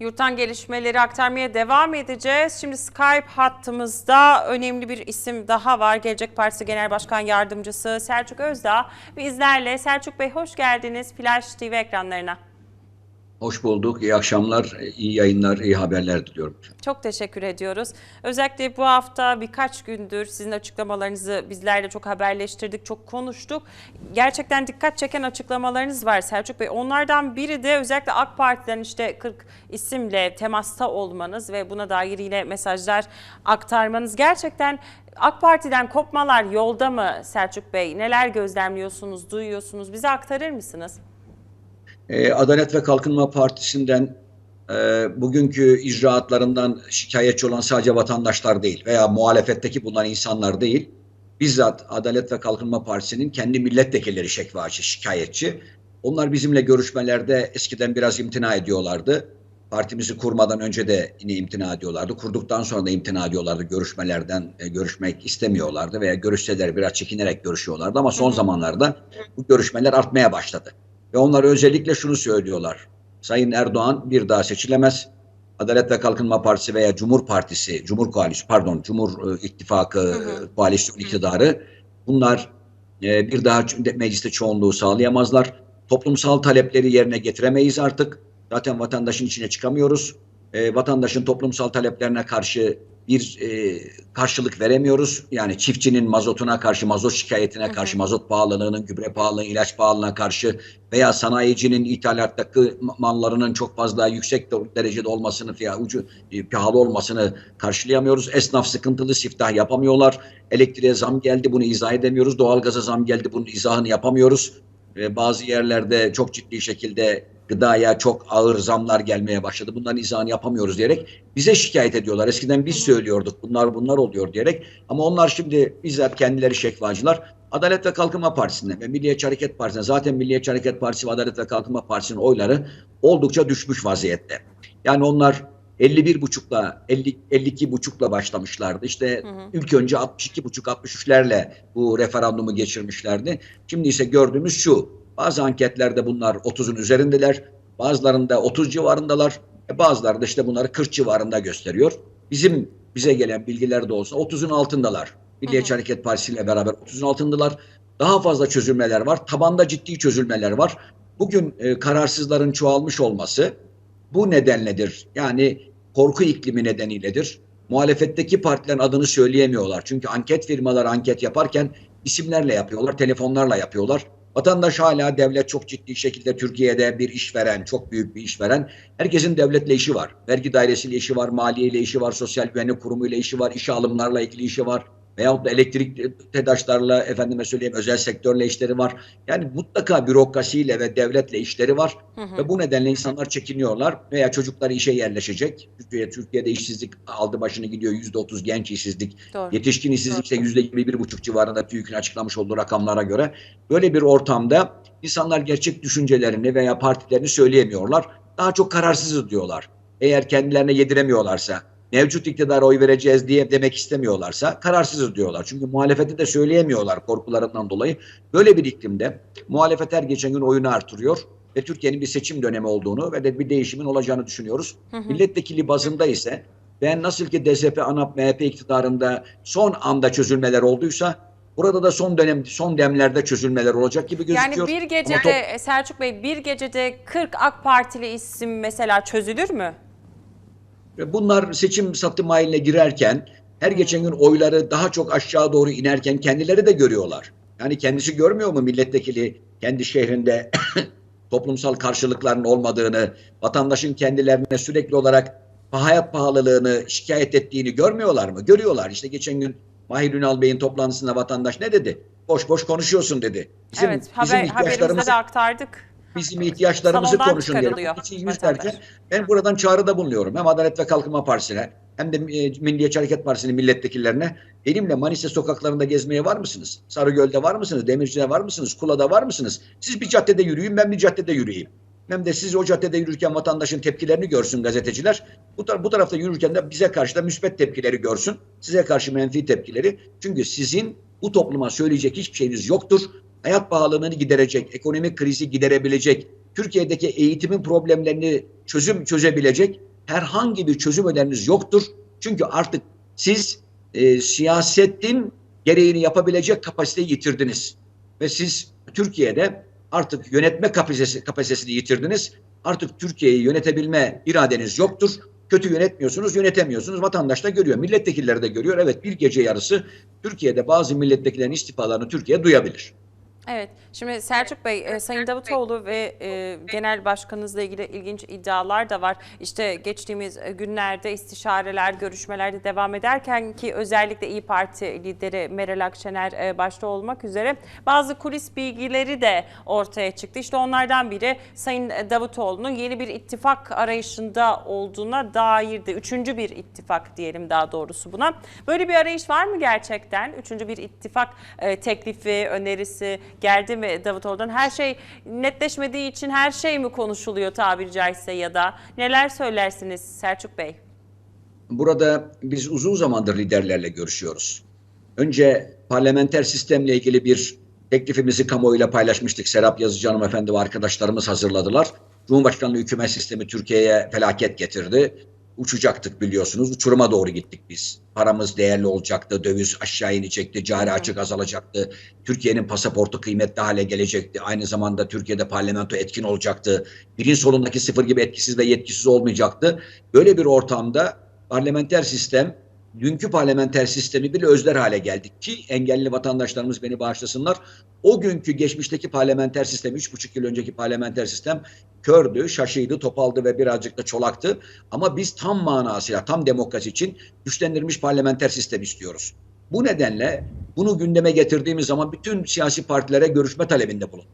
Yurttan gelişmeleri aktarmaya devam edeceğiz. Şimdi Skype hattımızda önemli bir isim daha var. Gelecek Partisi Genel Başkan Yardımcısı Selçuk Özdağ bizlerle. Selçuk Bey hoş geldiniz Flash TV ekranlarına. Hoş bulduk. İyi akşamlar, iyi yayınlar, iyi haberler diliyorum. Çok teşekkür ediyoruz. Özellikle bu hafta birkaç gündür sizin açıklamalarınızı bizlerle çok haberleştirdik, çok konuştuk. Gerçekten dikkat çeken açıklamalarınız var Selçuk Bey. Onlardan biri de özellikle AK Parti'den işte 40 isimle temasta olmanız ve buna dair yine mesajlar aktarmanız. Gerçekten AK Parti'den kopmalar yolda mı Selçuk Bey? Neler gözlemliyorsunuz, duyuyorsunuz? Bize aktarır mısınız? Ee, Adalet ve Kalkınma Partisi'nden e, bugünkü icraatlarından şikayetçi olan sadece vatandaşlar değil veya muhalefetteki bulunan insanlar değil. Bizzat Adalet ve Kalkınma Partisi'nin kendi milletvekilleri şekvacı, şikayetçi. Onlar bizimle görüşmelerde eskiden biraz imtina ediyorlardı. Partimizi kurmadan önce de yine imtina ediyorlardı. Kurduktan sonra da imtina ediyorlardı. Görüşmelerden e, görüşmek istemiyorlardı veya görüşseler biraz çekinerek görüşüyorlardı. Ama son zamanlarda bu görüşmeler artmaya başladı. Ve onlar özellikle şunu söylüyorlar. Sayın Erdoğan bir daha seçilemez. Adalet ve Kalkınma Partisi veya Cumhur Partisi, Cumhur Koalisyonu, pardon Cumhur e, İttifakı Hı hı. e, koalisyon iktidarı bunlar e, bir daha mecliste çoğunluğu sağlayamazlar. Toplumsal talepleri yerine getiremeyiz artık. Zaten vatandaşın içine çıkamıyoruz. E, vatandaşın toplumsal taleplerine karşı bir e, karşılık veremiyoruz. Yani çiftçinin mazotuna karşı, mazot şikayetine Hı hı. karşı, mazot pahalılığının, gübre pahalılığının, ilaç pahalılığına karşı veya sanayicinin ithalattaki ma- mallarının çok fazla yüksek de- derecede olmasını veya ucu e, pahalı olmasını karşılayamıyoruz. Esnaf sıkıntılı siftah yapamıyorlar. Elektriğe zam geldi bunu izah edemiyoruz. Doğalgaza zam geldi bunun izahını yapamıyoruz. E, bazı yerlerde çok ciddi şekilde gıdaya çok ağır zamlar gelmeye başladı. Bunların izahını yapamıyoruz diyerek bize şikayet ediyorlar. Eskiden biz söylüyorduk bunlar bunlar oluyor diyerek. Ama onlar şimdi bizzat kendileri şekvacılar. Adalet ve Kalkınma Partisi'nde ve Milliyetçi Hareket Partisi'nde zaten Milliyetçi Hareket Partisi ve Adalet ve Kalkınma Partisi'nin oyları oldukça düşmüş vaziyette. Yani onlar 51,5'la 50 52,5'la başlamışlardı. İşte Hı hı. ilk önce 62,5 63'lerle bu referandumu geçirmişlerdi. Şimdi ise gördüğümüz şu. Bazı anketlerde bunlar 30'un üzerindeler. Bazılarında 30 civarındalar. E bazıları da işte bunları 40 civarında gösteriyor. Bizim bize gelen bilgiler de olsa 30'un altındalar. Milliyetçi. Hareket Partisi ile beraber 30'un altındalar. Daha fazla çözülmeler var. Tabanda ciddi çözülmeler var. Bugün e, kararsızların çoğalmış olması bu nedenledir. Yani korku iklimi nedeniyledir. Muhalefetteki partilerin adını söyleyemiyorlar. Çünkü anket firmaları anket yaparken isimlerle yapıyorlar, telefonlarla yapıyorlar. Vatandaş hala devlet çok ciddi şekilde Türkiye'de bir işveren, çok büyük bir işveren. Herkesin devletle işi var. Vergi dairesiyle işi var, maliyeyle işi var, sosyal güvenlik kurumuyla işi var, işe alımlarla ilgili işi var. Veyahut da elektrik TEDAŞ'larla, efendime söyleyeyim özel sektörle işleri var. Yani mutlaka bürokrasiyle ve devletle işleri var. Hı hı. Ve bu nedenle insanlar çekiniyorlar veya çocukları işe yerleşecek. Türkiye, Türkiye'de işsizlik aldı başını gidiyor. Yüzde otuz genç işsizlik. Doğru. Yetişkin işsizlik ise yüzde yirmi bir buçuk civarında TÜİK'in açıklamış olduğu rakamlara göre. Böyle bir ortamda insanlar gerçek düşüncelerini veya partilerini söyleyemiyorlar. Daha çok kararsızız diyorlar. Eğer kendilerine yediremiyorlarsa, mevcut iktidara oy vereceğiz diye demek istemiyorlarsa kararsızız diyorlar. Çünkü muhalefeti de söyleyemiyorlar korkularından dolayı. Böyle bir iklimde muhalefet her geçen gün oyunu artırıyor ve Türkiye'nin bir seçim dönemi olduğunu ve de bir değişimin olacağını düşünüyoruz. Hı hı. Milletvekili bazında ise ben nasıl ki DSP, ANAP, MHP iktidarında son anda çözülmeler olduysa burada da son dönem son demlerde çözülmeler olacak gibi gözüküyor. Yani bir gecede top- Selçuk Bey bir gecede 40 AK Partili isim mesela çözülür mü? Bunlar seçim satım haline girerken her geçen gün oyları daha çok aşağı doğru inerken kendileri de görüyorlar. Yani kendisi görmüyor mu milletvekili kendi şehrinde toplumsal karşılıkların olmadığını, vatandaşın kendilerine sürekli olarak hayat pahalılığını şikayet ettiğini görmüyorlar mı? Görüyorlar. İşte geçen gün Mahir Ünal Bey'in toplantısında vatandaş ne dedi? Boş boş konuşuyorsun dedi. Bizim, evet bizim haber, haberimizde ihtiyaçlarımızı de aktardık. Bizim ihtiyaçlarımızı Salondan konuşun diye. İçin yüz derken ben buradan çağrıda bulunuyorum. Hem Adalet ve Kalkınma Partisi'ne hem de e, Milliyetçi Hareket Partisi'nin milletvekillerine benimle Manisa sokaklarında gezmeye var mısınız? Sarıgöl'de var mısınız? Demirci'de var mısınız? Kula'da var mısınız? Siz bir caddede yürüyün ben bir caddede yürüyeyim. Hem de siz o caddede yürürken vatandaşın tepkilerini görsün gazeteciler. Bu, tar- bu tarafta yürürken de bize karşı da müspet tepkileri görsün. Size karşı menfi tepkileri. Çünkü sizin bu topluma söyleyecek hiçbir şeyiniz yoktur. Hayat pahalılığını giderecek, ekonomik krizi giderebilecek, Türkiye'deki eğitimin problemlerini çözüm çözebilecek herhangi bir çözüm öneriniz yoktur. Çünkü artık siz e, siyasetin gereğini yapabilecek kapasiteyi yitirdiniz. Ve siz Türkiye'de artık yönetme kapasitesi, kapasitesini yitirdiniz. Artık Türkiye'yi yönetebilme iradeniz yoktur. Kötü yönetmiyorsunuz, yönetemiyorsunuz. Vatandaş da görüyor, milletvekilleri de görüyor. Evet bir gece yarısı Türkiye'de bazı milletvekillerinin istifalarını Türkiye duyabilir. Evet. Şimdi Selçuk Bey, e, Sayın Davutoğlu ve e, Genel Başkanınızla ilgili ilginç iddialar da var. İşte geçtiğimiz e, günlerde istişareler, görüşmelerde devam ederken ki özellikle İyi Parti lideri Meral Akşener e, başta olmak üzere bazı kulis bilgileri de ortaya çıktı. İşte onlardan biri Sayın Davutoğlu'nun yeni bir ittifak arayışında olduğuna dairdi. Üçüncü bir ittifak diyelim daha doğrusu buna. Böyle bir arayış var mı gerçekten? Üçüncü bir ittifak e, teklifi, önerisi geldi mi Davutoğlu'dan? Her şey netleşmediği için her şey mi konuşuluyor tabiri caizse ya da? Neler söylersiniz Selçuk Bey? Burada biz uzun zamandır liderlerle görüşüyoruz. Önce parlamenter sistemle ilgili bir teklifimizi kamuoyuyla paylaşmıştık. Serap Yazıcı hanımefendi ve arkadaşlarımız hazırladılar. Cumhurbaşkanlığı hükümet sistemi Türkiye'ye felaket getirdi. Uçacaktık biliyorsunuz. Uçuruma doğru gittik biz. Paramız değerli olacaktı, döviz aşağı inecekti, cari açık azalacaktı. Türkiye'nin pasaportu kıymetli hale gelecekti. Aynı zamanda Türkiye'de parlamento etkin olacaktı. Birin solundaki sıfır gibi etkisiz ve yetkisiz olmayacaktı. Böyle bir ortamda parlamenter sistem, dünkü parlamenter sistemi bile özler hale geldik ki engelli vatandaşlarımız beni bağışlasınlar. O günkü geçmişteki parlamenter sistem, üç buçuk yıl önceki parlamenter sistem kördü, şaşıydı, topaldı ve birazcık da çolaktı. Ama biz tam manasıyla, tam demokrasi için güçlendirilmiş parlamenter sistem istiyoruz. Bu nedenle bunu gündeme getirdiğimiz zaman bütün siyasi partilere görüşme talebinde bulun.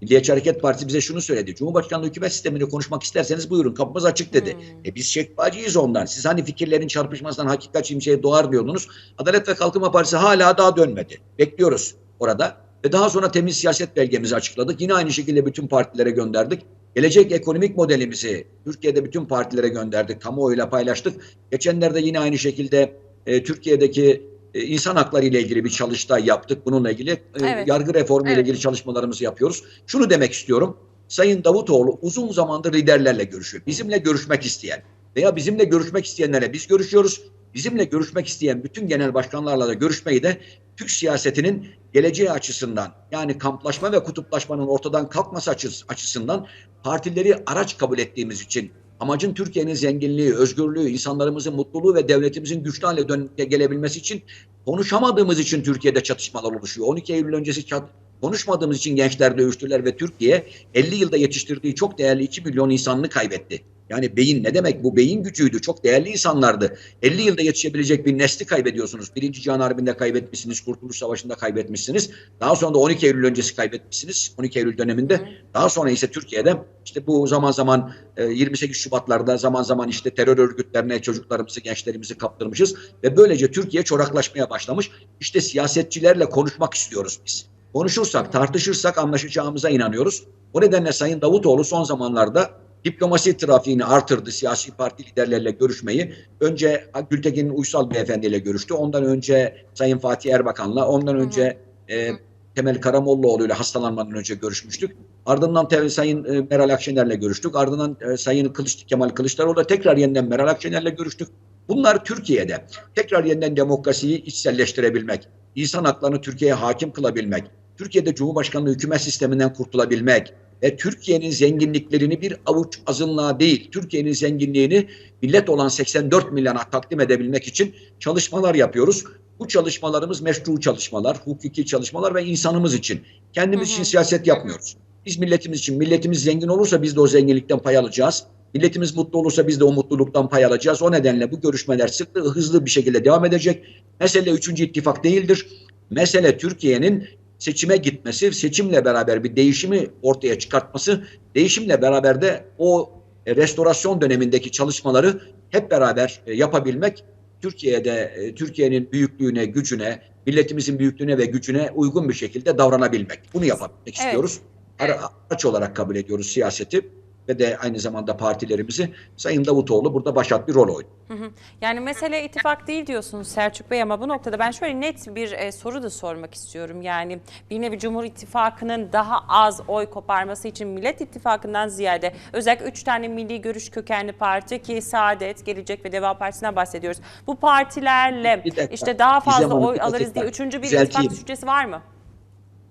Milliyetçi Hareket Partisi bize şunu söyledi. Cumhurbaşkanlığı hükümet sistemini konuşmak isterseniz buyurun kapımız açık dedi. Hmm. E biz şekbacıyız ondan. Siz hani fikirlerin çarpışmasından hakikatçi bir şey doğar diyordunuz. Adalet ve Kalkınma Partisi hala daha dönmedi. Bekliyoruz orada. Ve daha sonra temiz siyaset belgemizi açıkladık. Yine aynı şekilde bütün partilere gönderdik. Gelecek ekonomik modelimizi Türkiye'de bütün partilere gönderdik. Kamuoyuyla paylaştık. Geçenlerde yine aynı şekilde e, Türkiye'deki insan hakları ile ilgili bir çalıştay yaptık. Bununla ilgili e, Evet. yargı reformu ile Evet. ilgili çalışmalarımızı yapıyoruz. Şunu demek istiyorum. Sayın Davutoğlu uzun zamandır liderlerle görüşüyor. Bizimle görüşmek isteyen veya bizimle görüşmek isteyenlere biz görüşüyoruz. Bizimle görüşmek isteyen bütün genel başkanlarla da görüşmeyi de Türk siyasetinin geleceği açısından yani kamplaşma ve kutuplaşmanın ortadan kalkması açıs- açısından partileri araç kabul ettiğimiz için amacın Türkiye'nin zenginliği, özgürlüğü, insanlarımızın mutluluğu ve devletimizin güçlü hale dön- gelebilmesi için konuşamadığımız için Türkiye'de çatışmalar oluşuyor. 12 Eylül öncesi çat- konuşmadığımız için gençler dövüştüler ve Türkiye 50 yılda yetiştirdiği çok değerli 2 milyon insanını kaybetti. Yani beyin ne demek? Bu beyin gücüydü. Çok değerli insanlardı. 50 yılda yetişebilecek bir nesli kaybediyorsunuz. Birinci Cihan Harbi'nde kaybetmişsiniz. Kurtuluş Savaşı'nda kaybetmişsiniz. Daha sonra da 12 Eylül öncesi kaybetmişsiniz. 12 Eylül döneminde. Daha sonra ise Türkiye'de işte bu zaman zaman e, 28 Şubatlarda zaman zaman işte terör örgütlerine çocuklarımızı, gençlerimizi kaptırmışız. Ve böylece Türkiye çoraklaşmaya başlamış. İşte siyasetçilerle konuşmak istiyoruz biz. Konuşursak, tartışırsak anlaşacağımıza inanıyoruz. O nedenle Sayın Davutoğlu son zamanlarda diplomasi trafiğini artırdı. Siyasi parti liderlerle görüşmeyi. Önce Gültekin Uysal Beyefendiyle görüştü. Ondan önce Sayın Fatih Erbakan'la, ondan önce e, Temel Karamollaoğlu ile hastalanmadan önce görüşmüştük. Ardından te- Sayın e, Meral Akşener'le görüştük. Ardından e, Sayın Kılıç, Kemal Kılıçdaroğlu'la tekrar yeniden Meral Akşener'le görüştük. Bunlar Türkiye'de tekrar yeniden demokrasiyi içselleştirebilmek, insan haklarını Türkiye'ye hakim kılabilmek, Türkiye'de Cumhurbaşkanlığı hükümet sisteminden kurtulabilmek ve Türkiye'nin zenginliklerini bir avuç azınlığa değil, Türkiye'nin zenginliğini millet olan 84 milyona takdim edebilmek için çalışmalar yapıyoruz. Bu çalışmalarımız meşru çalışmalar, hukuki çalışmalar ve insanımız için. Kendimiz Hı hı. için siyaset yapmıyoruz. Biz milletimiz için, milletimiz zengin olursa biz de o zenginlikten pay alacağız. Milletimiz mutlu olursa biz de o mutluluktan pay alacağız. O nedenle bu görüşmeler sıklı, hızlı bir şekilde devam edecek. Mesele üçüncü ittifak değildir. Mesele Türkiye'nin seçime gitmesi, seçimle beraber bir değişimi ortaya çıkartması, değişimle beraber de o e, restorasyon dönemindeki çalışmaları hep beraber e, yapabilmek Türkiye'de e, Türkiye'nin büyüklüğüne, gücüne, milletimizin büyüklüğüne ve gücüne uygun bir şekilde davranabilmek. Bunu yapabilmek Evet. istiyoruz. Ara- Araç olarak kabul ediyoruz siyaseti. Ve de aynı zamanda partilerimizi Sayın Davutoğlu burada başat bir rol oynuyor. Yani mesele ittifak değil diyorsunuz Selçuk Bey ama bu noktada ben şöyle net bir e, soru da sormak istiyorum. Yani bir nevi Cumhur İttifakı'nın daha az oy koparması için Millet İttifakı'ndan ziyade özellikle 3 tane milli görüş kökenli parti ki Saadet, Gelecek ve Deva Partisi'nden bahsediyoruz. Bu partilerle dakika. işte daha fazla oy alırız diye üçüncü bir ittifak düşüncesi var mı?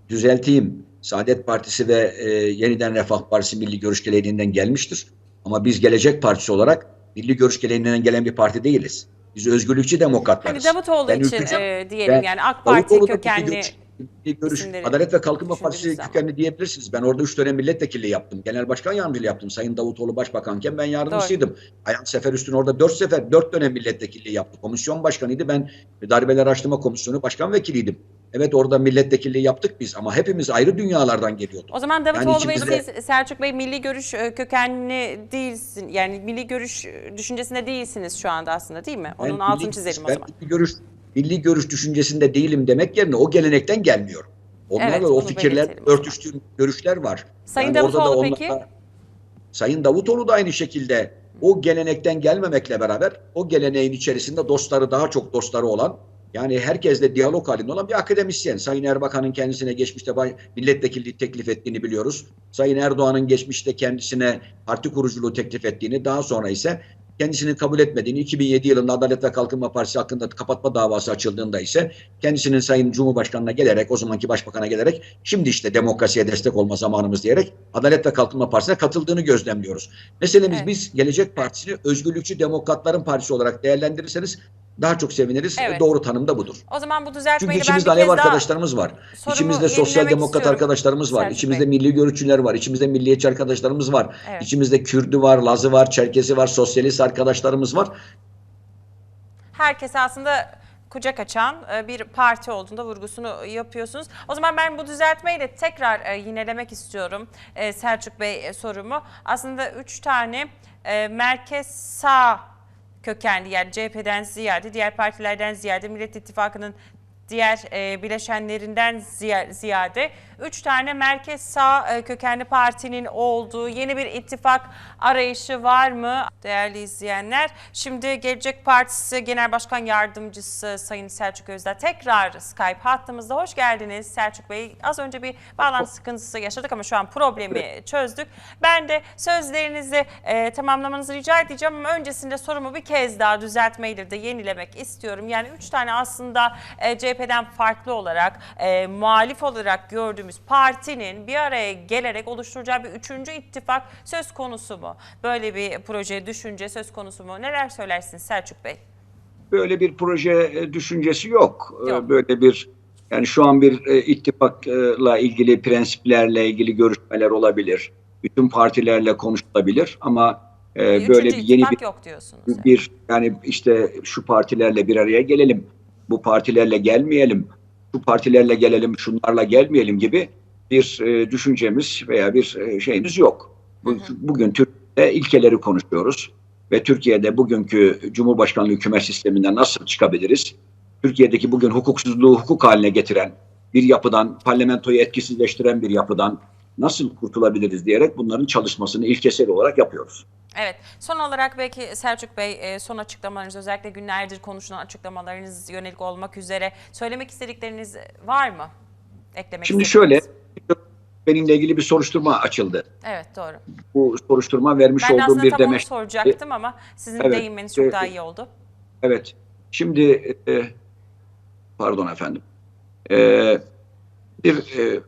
düzelteyim. Saadet Partisi ve e, Yeniden Refah Partisi Milli Görüş Geleneğinden gelmiştir. Ama biz Gelecek Partisi olarak Milli Görüş Geleneğinden gelen bir parti değiliz. Biz özgürlükçü Hani demokratlarız. Davutoğlu Ben için ülkücü- e, diyelim yani AK Parti kökenli Milli Görüş isimleri Adalet ve Kalkınma Partisi zaman. kökenli diyebilirsiniz. Ben orada üç dönem milletvekilliği yaptım. Genel başkan yardımcılığı yaptım. Sayın Davutoğlu başbakanken ben yardımcısıydım. Ayhan Sefer Üstün orada dört sefer, dört dönem milletvekilliği yaptı. Komisyon başkanıydı. Ben Darbeler Araştırma Komisyonu başkan vekiliydim. Evet orada milletvekilliği yaptık biz ama hepimiz ayrı dünyalardan geliyorduk. O zaman Davutoğlu Yani Bey içimizde- siz Selçuk Bey milli görüş e, kökenli değilsin. Yani milli görüş e, düşüncesinde değilsiniz şu anda aslında değil mi? Onun Ben altını milli- çizelim o ben zaman. Milli görüş, milli görüş düşüncesinde değilim demek yerine o gelenekten gelmiyorum. Onlarla Evet, o fikirler zaman. örtüştüğüm görüşler var. Sayın da Davutoğlu onlarla- peki? Sayın Davutoğlu da aynı şekilde o gelenekten gelmemekle beraber o geleneğin içerisinde dostları daha çok dostları olan yani herkesle diyalog halinde olan bir akademisyen. Sayın Erbakan'ın kendisine geçmişte milletvekilliği teklif ettiğini biliyoruz. Sayın Erdoğan'ın geçmişte kendisine parti kuruculuğu teklif ettiğini daha sonra ise kendisini kabul etmediğini 2007 yılında Adalet ve Kalkınma Partisi hakkında kapatma davası açıldığında ise kendisinin Sayın Cumhurbaşkanı'na gelerek o zamanki başbakana gelerek şimdi işte demokrasiye destek olma zamanımız diyerek Adalet ve Kalkınma Partisi'ne katıldığını gözlemliyoruz. Meselemiz Evet. biz Gelecek Partisi'ni özgürlükçü demokratların partisi olarak değerlendirirseniz daha çok seviniriz. Evet. Doğru tanım da budur. O zaman bu Çünkü düzeltmeyi bir içimizde Alev arkadaşlarımız var. İçimizde sosyal demokrat istiyorum. arkadaşlarımız var. Selçuk İçimizde Bey. milli görüşçüler var. İçimizde milliyetçi arkadaşlarımız var. Evet. İçimizde Kürdü var, Lazı var, Çerkesi var, sosyalist arkadaşlarımız var. herkes aslında kucak açan e, bir parti olduğunda vurgusunu yapıyorsunuz. O zaman ben bu düzeltmeyi de tekrar e, yinelemek istiyorum e, Selçuk Bey e, sorumu. Aslında üç tane e, merkez sağ kökenli yani CHP'den ziyade diğer partilerden ziyade Millet İttifakı'nın diğer e, bileşenlerinden ziya- ziyade üç tane merkez sağ e, kökenli partinin olduğu yeni bir ittifak arayışı var mı değerli izleyenler? Şimdi Gelecek Partisi Genel Başkan Yardımcısı Sayın Selçuk Özdağ tekrar Skype hattımızda. Hoş geldiniz Selçuk Bey. Az önce bir bağlantı sıkıntısı yaşadık ama şu an problemi çözdük. Ben de sözlerinizi e, tamamlamanızı rica edeceğim ama öncesinde sorumu bir kez daha düzeltmeyle de yenilemek istiyorum. Yani üç tane aslında e, CHP'den farklı olarak e, muhalif olarak gördüğümüz partinin bir araya gelerek oluşturacağı bir üçüncü ittifak söz konusu mu? Böyle bir proje, düşünce söz konusu mu? Neler söylersiniz Selçuk Bey? Böyle bir proje e, düşüncesi yok. E, Yok. Böyle bir yani şu an bir e, ittifakla ilgili prensiplerle ilgili görüşmeler olabilir. Bütün partilerle konuşulabilir ama e, Üçüncü böyle bir yeni bir yok diyorsunuz. bir yani işte şu partilerle bir araya gelelim, bu partilerle gelmeyelim, şu partilerle gelelim, şunlarla gelmeyelim gibi bir e, düşüncemiz veya bir e, şeyimiz yok. Bu, Hı hı. Bugün Türkiye'de ilkeleri konuşuyoruz ve Türkiye'de bugünkü Cumhurbaşkanlığı hükümet sisteminden nasıl çıkabiliriz? Türkiye'deki bugün hukuksuzluğu hukuk haline getiren bir yapıdan, parlamentoyu etkisizleştiren bir yapıdan nasıl kurtulabiliriz diyerek bunların çalışmasını ilkesel olarak yapıyoruz. Evet. Son olarak belki Selçuk Bey e, son açıklamalarınız özellikle günlerdir konuşulan açıklamalarınız yönelik olmak üzere söylemek istedikleriniz var mı? Eklemek Şimdi şöyle benimle ilgili bir soruşturma açıldı. Evet doğru. Bu soruşturma vermiş Ben olduğum aslında bir tam onu demeç. soracaktım ama sizin Evet. değinmeniz çok Ee, daha iyi oldu. Evet. Şimdi e, pardon efendim. E, bir e,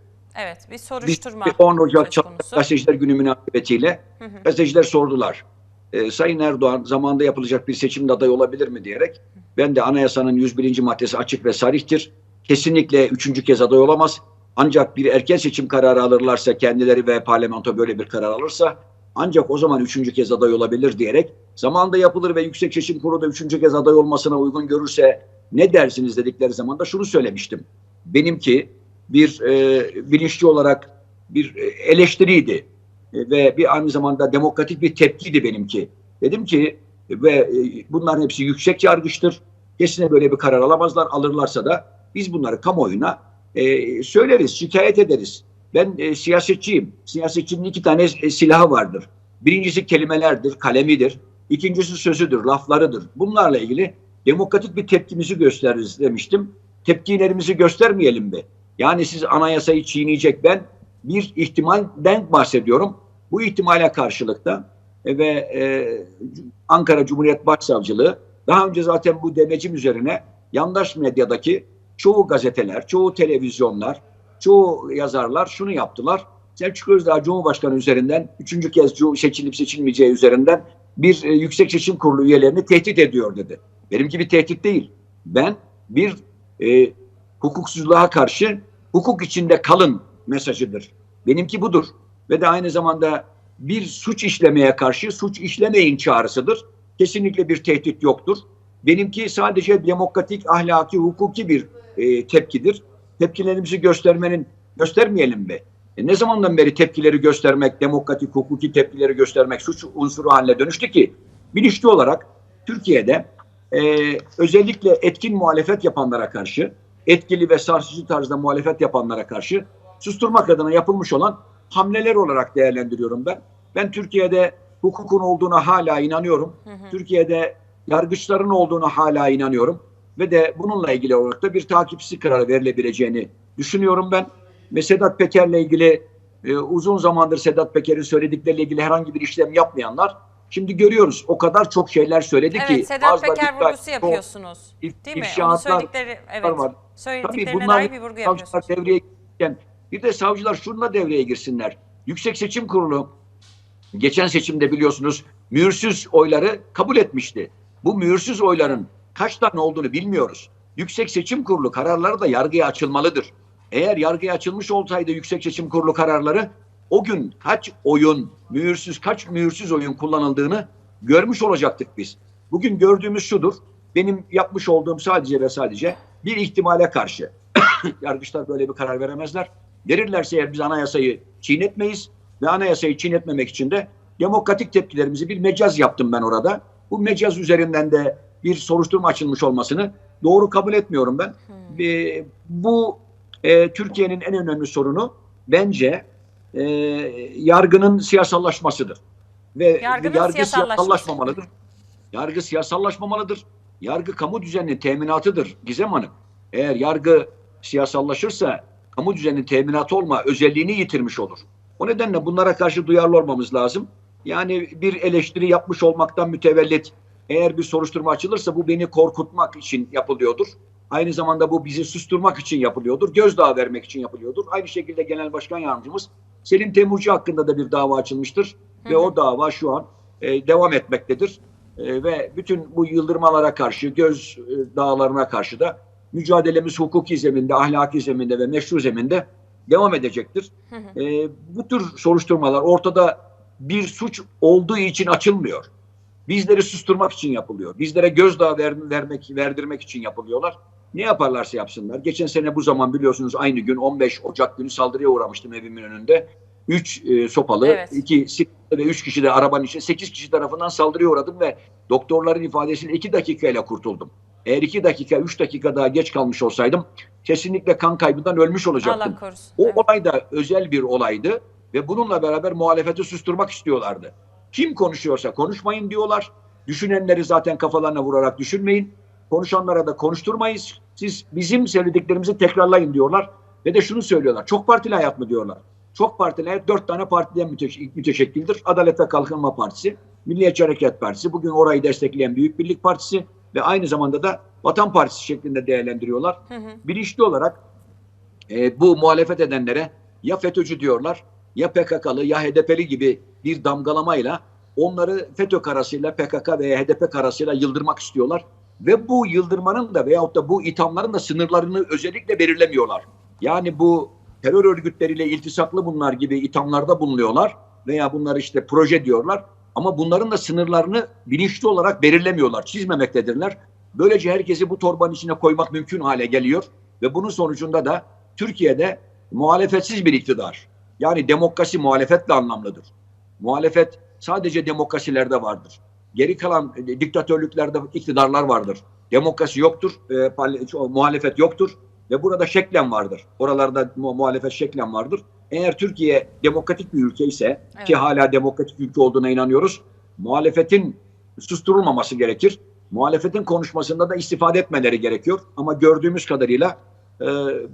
Evet bir biz soruşturma bir 10 Ocak. Gazeteciler Günü münasebetiyle Hı hı. gazeteciler sordular. E, Sayın Erdoğan zamanında yapılacak bir seçimde aday olabilir mi diyerek ben de anayasanın 101. maddesi açık ve sarihtir. Kesinlikle üçüncü kez aday olamaz. Ancak bir erken seçim kararı alırlarsa kendileri ve parlamento böyle bir karar alırsa ancak o zaman üçüncü kez aday olabilir diyerek zamanında yapılır ve Yüksek Seçim Kurulu da üçüncü kez aday olmasına uygun görürse ne dersiniz dedikleri zaman da şunu söylemiştim. Benimki bir e, bilinçli olarak bir e, eleştiriydi E, ve bir aynı zamanda demokratik bir tepkiydi benimki. Dedim ki ve e, bunların hepsi yüksek yargıçtır. Kesinlikle böyle bir karar alamazlar. Alırlarsa da biz bunları kamuoyuna e, söyleriz, şikayet ederiz. Ben e, siyasetçiyim. Siyasetçinin iki tane e, silahı vardır. Birincisi kelimelerdir, kalemidir. İkincisi sözüdür, laflarıdır. Bunlarla ilgili demokratik bir tepkimizi gösteririz demiştim. Tepkilerimizi göstermeyelim mi? Yani siz anayasayı çiğneyecek ben bir ihtimalden bahsediyorum. Bu ihtimale karşılıkta e, ve e, Ankara Cumhuriyet Başsavcılığı daha önce zaten bu demecim üzerine yandaş medyadaki çoğu gazeteler, çoğu televizyonlar, çoğu yazarlar şunu yaptılar. Selçuk Özdağ Cumhurbaşkanı üzerinden üçüncü kez seçilip seçilmeyeceği üzerinden bir e, yüksek seçim kurulu üyelerini tehdit ediyor dedi. Benimki bir tehdit değil. Ben bir e, hukuksuzluğa karşı hukuk içinde kalın mesajıdır. Benimki budur. Ve de aynı zamanda bir suç işlemeye karşı suç işlemeyin çağrısıdır. Kesinlikle bir tehdit yoktur. Benimki sadece demokratik, ahlaki, hukuki bir e, tepkidir. Tepkilerimizi göstermenin göstermeyelim mi? E, ne zamandan beri tepkileri göstermek, demokratik, hukuki tepkileri göstermek suç unsuru haline dönüştü ki bilinçli olarak Türkiye'de e, özellikle etkin muhalefet yapanlara karşı, etkili ve sarsıcı tarzda muhalefet yapanlara karşı susturmak adına yapılmış olan hamleler olarak değerlendiriyorum ben. Ben Türkiye'de hukukun olduğuna hala inanıyorum. Türkiye'de yargıçların olduğuna hala inanıyorum. Ve de bununla ilgili olarak da bir takipçisi kararı verilebileceğini düşünüyorum ben. Ve Sedat Peker'le ilgili e, uzun zamandır Sedat Peker'in söyledikleriyle ilgili herhangi bir işlem yapmayanlar şimdi görüyoruz. O kadar çok şeyler söyledi ki. Evet Sedat Peker vurgusu yapıyorsunuz. if- Değil mi? Onun söyledikleri evet. var. Tabii bunlar dair bir vurgu yapıyorsunuz. devreye girerken bir de savcılar şununla devreye girsinler. Yüksek Seçim Kurulu geçen seçimde biliyorsunuz mühürsüz oyları kabul etmişti. Bu mühürsüz oyların kaç tane olduğunu bilmiyoruz. Yüksek Seçim Kurulu kararları da yargıya açılmalıdır. Eğer yargıya açılmış olsaydı Yüksek Seçim Kurulu kararları o gün kaç oyun, mühürsüz kaç mühürsüz oyun kullanıldığını görmüş olacaktık biz. Bugün gördüğümüz şudur. Benim yapmış olduğum sadece ve sadece bir ihtimale karşı. Yargıçlar böyle bir karar veremezler. Verirlerse eğer biz anayasayı çiğnetmeyiz ve anayasayı çiğnetmemek için de demokratik tepkilerimizi bir mecaz yaptım ben orada. Bu mecaz üzerinden de bir soruşturma açılmış olmasını doğru kabul etmiyorum ben. Ve bu e, Türkiye'nin en önemli sorunu bence e, yargının siyasallaşmasıdır. Ve Yargının yargı siyasallaşmamalıdır. Yargı siyasallaşmamalıdır. Yargı kamu düzeninin teminatıdır Gizem Hanım. Eğer yargı siyasallaşırsa kamu düzeninin teminatı olma özelliğini yitirmiş olur. O nedenle bunlara karşı duyarlı olmamız lazım. Yani bir eleştiri yapmış olmaktan mütevellit eğer bir soruşturma açılırsa bu beni korkutmak için yapılıyordur. Aynı zamanda bu bizi susturmak için yapılıyordur. Gözdağı vermek için yapılıyordur. Aynı şekilde Genel Başkan Yardımcımız Selim Temurcu hakkında da bir dava açılmıştır. Ve o dava şu an e, devam etmektedir. E, ve bütün bu yıldırmalara karşı, göz e, dağlarına karşı da mücadelemiz hukuki zeminde, ahlaki zeminde ve meşru zeminde devam edecektir. E, bu tür soruşturmalar ortada bir suç olduğu için açılmıyor. Bizleri susturmak için yapılıyor. Bizlere gözdağı ver, vermek, verdirmek için yapılıyorlar. Ne yaparlarsa yapsınlar. Geçen sene bu zaman biliyorsunuz aynı gün 15 Ocak günü saldırıya uğramıştım evimin önünde. 3 e, sopalı, Evet. 2 siklet ve 3 kişi de arabanın içinde 8 kişi tarafından saldırıya uğradım ve doktorların ifadesiyle 2 dakikayla kurtuldum. Eğer 2 dakika, 3 dakika daha geç kalmış olsaydım kesinlikle kan kaybından ölmüş olacaktım. Allah korusun. O Evet. olay da özel bir olaydı ve bununla beraber muhalefeti susturmak istiyorlardı. Kim konuşuyorsa konuşmayın diyorlar. Düşünenleri zaten kafalarına vurarak düşünmeyin. Konuşanlara da konuşturmayız. Siz bizim söylediklerimizi tekrarlayın diyorlar. Ve de şunu söylüyorlar. Çok partili hayat mı diyorlar. Çok partili hayat dört tane partiden müteş- müteşekkildir. Adalet ve Kalkınma Partisi, Milliyetçi Hareket Partisi, bugün orayı destekleyen Büyük Birlik Partisi ve aynı zamanda da Vatan Partisi şeklinde değerlendiriyorlar. Hı hı. Bilinçli olarak e, bu muhalefet edenlere ya FETÖ'cü diyorlar, ya PKK'lı, ya HDP'li gibi bir damgalamayla onları FETÖ karasıyla, PKK veya HDP karasıyla yıldırmak istiyorlar. Ve bu yıldırmanın da veyahut da bu ithamların da sınırlarını özellikle belirlemiyorlar. Yani bu terör örgütleriyle iltisaklı bunlar gibi ithamlarda bulunuyorlar veya bunlar işte proje diyorlar. Ama bunların da sınırlarını bilinçli olarak belirlemiyorlar, çizmemektedirler. Böylece herkesi bu torbanın içine koymak mümkün hale geliyor. Ve bunun sonucunda da Türkiye'de muhalefetsiz bir iktidar. Yani demokrasi muhalefetle anlamlıdır. Muhalefet sadece demokrasilerde vardır. Geri kalan e, diktatörlüklerde iktidarlar vardır. Demokrasi yoktur, e, parla- muhalefet yoktur ve burada şeklen vardır. Oralarda mu- muhalefet şeklen vardır. eğer Türkiye demokratik bir ülke ise Evet. ki hala demokratik ülke olduğuna inanıyoruz. Muhalefetin susturulmaması gerekir. Muhalefetin konuşmasında da istifade etmeleri gerekiyor. Ama gördüğümüz kadarıyla e,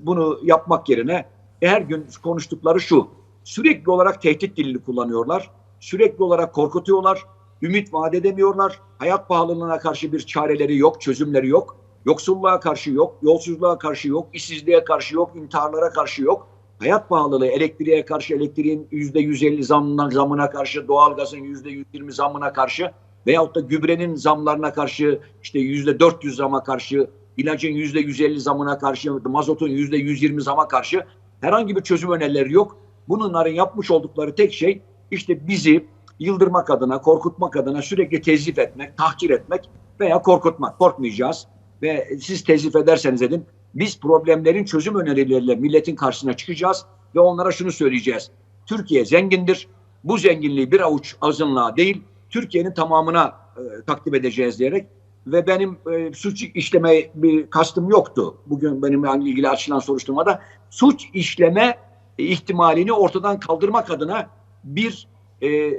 bunu yapmak yerine her gün konuştukları şu. Sürekli olarak tehdit dilini kullanıyorlar. Sürekli olarak korkutuyorlar. Ümit vaat edemiyorlar. Hayat pahalılığına karşı bir çareleri yok, çözümleri yok. Yoksulluğa karşı yok, yolsuzluğa karşı yok, işsizliğe karşı yok, intiharlara karşı yok. Hayat pahalılığı, elektriğe karşı, elektriğin yüzde 150 zamına, zamına karşı, doğalgazın yüzde 120 zamına karşı veyahut da gübrenin zamlarına karşı, işte yüzde 400 zama karşı, ilacın yüzde 150 zamına karşı, mazotun yüzde 120 zama karşı herhangi bir çözüm önerileri yok. Bunların yapmış oldukları tek şey işte bizi yıldırmak adına, korkutmak adına sürekli tezif etmek, tahkir etmek veya korkutmak. Korkmayacağız ve siz tezif ederseniz edin biz problemlerin çözüm önerileriyle milletin karşısına çıkacağız ve onlara şunu söyleyeceğiz. Türkiye zengindir. Bu zenginliği bir avuç azınlığa değil, Türkiye'nin tamamına e, takdim edeceğiz diyerek ve benim e, suç işleme bir kastım yoktu. Bugün benimle ilgili açılan soruşturmada suç işleme ihtimalini ortadan kaldırmak adına bir e,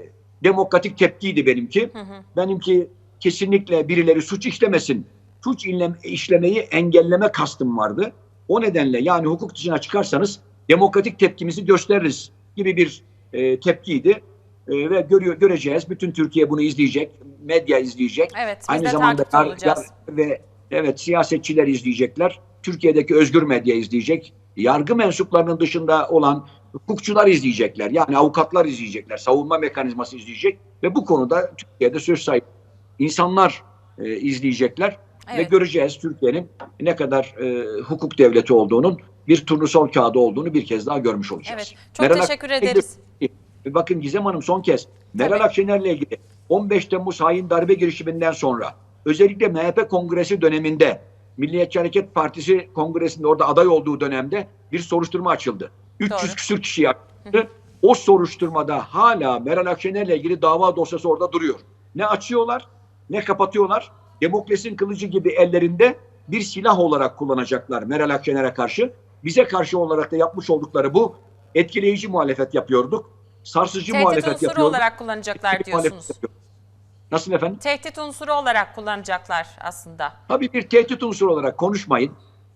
demokratik tepkiydi benimki. Hı hı. Benimki kesinlikle birileri suç işlemesin. Suç işlemeyi engelleme kastım vardı. O nedenle yani hukuk dışına çıkarsanız demokratik tepkimizi gösteririz gibi bir e, tepkiydi. E, ve görüyor göreceğiz. Bütün Türkiye bunu izleyecek. Medya izleyecek. Evet, Aynı zamanda yar- ve evet siyasetçiler izleyecekler. Türkiye'deki özgür medya izleyecek. Yargı mensuplarının dışında olan hukukçular izleyecekler. Yani avukatlar izleyecekler. Savunma mekanizması izleyecek ve bu konuda Türkiye'de söz sahibi insanlar e, izleyecekler ve Evet. göreceğiz Türkiye'nin ne kadar e, hukuk devleti olduğunun bir turnusol kağıdı olduğunu bir kez daha görmüş olacağız. Evet. Çok Meral teşekkür Akşener- ederiz. Bakın Gizem Hanım son kez Meral Tabii. Akşener'le ilgili 15 Temmuz hain darbe girişiminden sonra özellikle MHP kongresi döneminde Milliyetçi Hareket Partisi kongresinde orada aday olduğu dönemde bir soruşturma açıldı. 300 Doğru. küsür kişi yaktı. O soruşturmada hala Meral Akşener'le ilgili dava dosyası orada duruyor. Ne açıyorlar ne kapatıyorlar. Demokrasinin kılıcı gibi ellerinde bir silah olarak kullanacaklar Meral Akşener'e karşı. Bize karşı olarak da yapmış oldukları bu. Etkileyici muhalefet yapıyorduk. Sarsıcı Tehdit muhalefet unsuru yapıyorduk. olarak kullanacaklar Etkili diyorsunuz. Nasıl efendim? Tehdit unsuru olarak kullanacaklar aslında. Tabii bir tehdit unsuru olarak konuşmayın,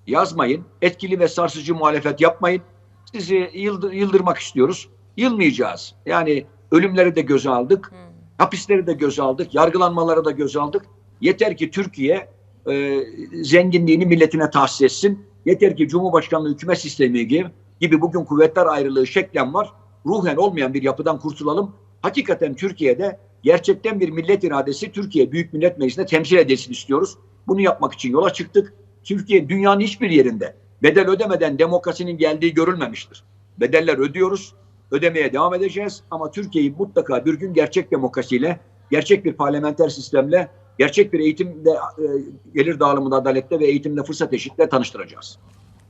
yazmayın, etkili ve sarsıcı muhalefet yapmayın. Sizi yıldır- yıldırmak istiyoruz. Yılmayacağız. Yani ölümleri de göze aldık, Hmm. hapisleri de göze aldık, yargılanmaları da göze aldık. Yeter ki Türkiye e, zenginliğini milletine tahsis etsin. Yeter ki Cumhurbaşkanlığı hükümet sistemi gibi, gibi bugün kuvvetler ayrılığı şeklen var. Ruhen olmayan bir yapıdan kurtulalım. Hakikaten Türkiye'de gerçekten bir millet iradesi Türkiye Büyük Millet Meclisi'nde temsil edilsin istiyoruz. Bunu yapmak için yola çıktık. Türkiye dünyanın hiçbir yerinde bedel ödemeden demokrasinin geldiği görülmemiştir. Bedeller ödüyoruz, ödemeye devam edeceğiz ama Türkiye'yi mutlaka bir gün gerçek demokrasiyle, gerçek bir parlamenter sistemle, gerçek bir eğitimde e, gelir dağılımında adalette ve eğitimde fırsat eşitliğiyle tanıştıracağız.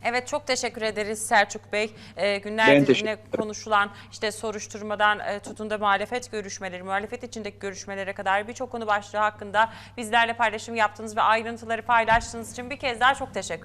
Evet çok teşekkür ederiz Selçuk Bey. Ben günlerdir yine konuşulan işte soruşturmadan e, tutun da muhalefet görüşmeleri, muhalefet içindeki görüşmelere kadar birçok konu başlığı hakkında bizlerle paylaşım yaptığınız ve ayrıntıları paylaştığınız için bir kez daha çok teşekkürler.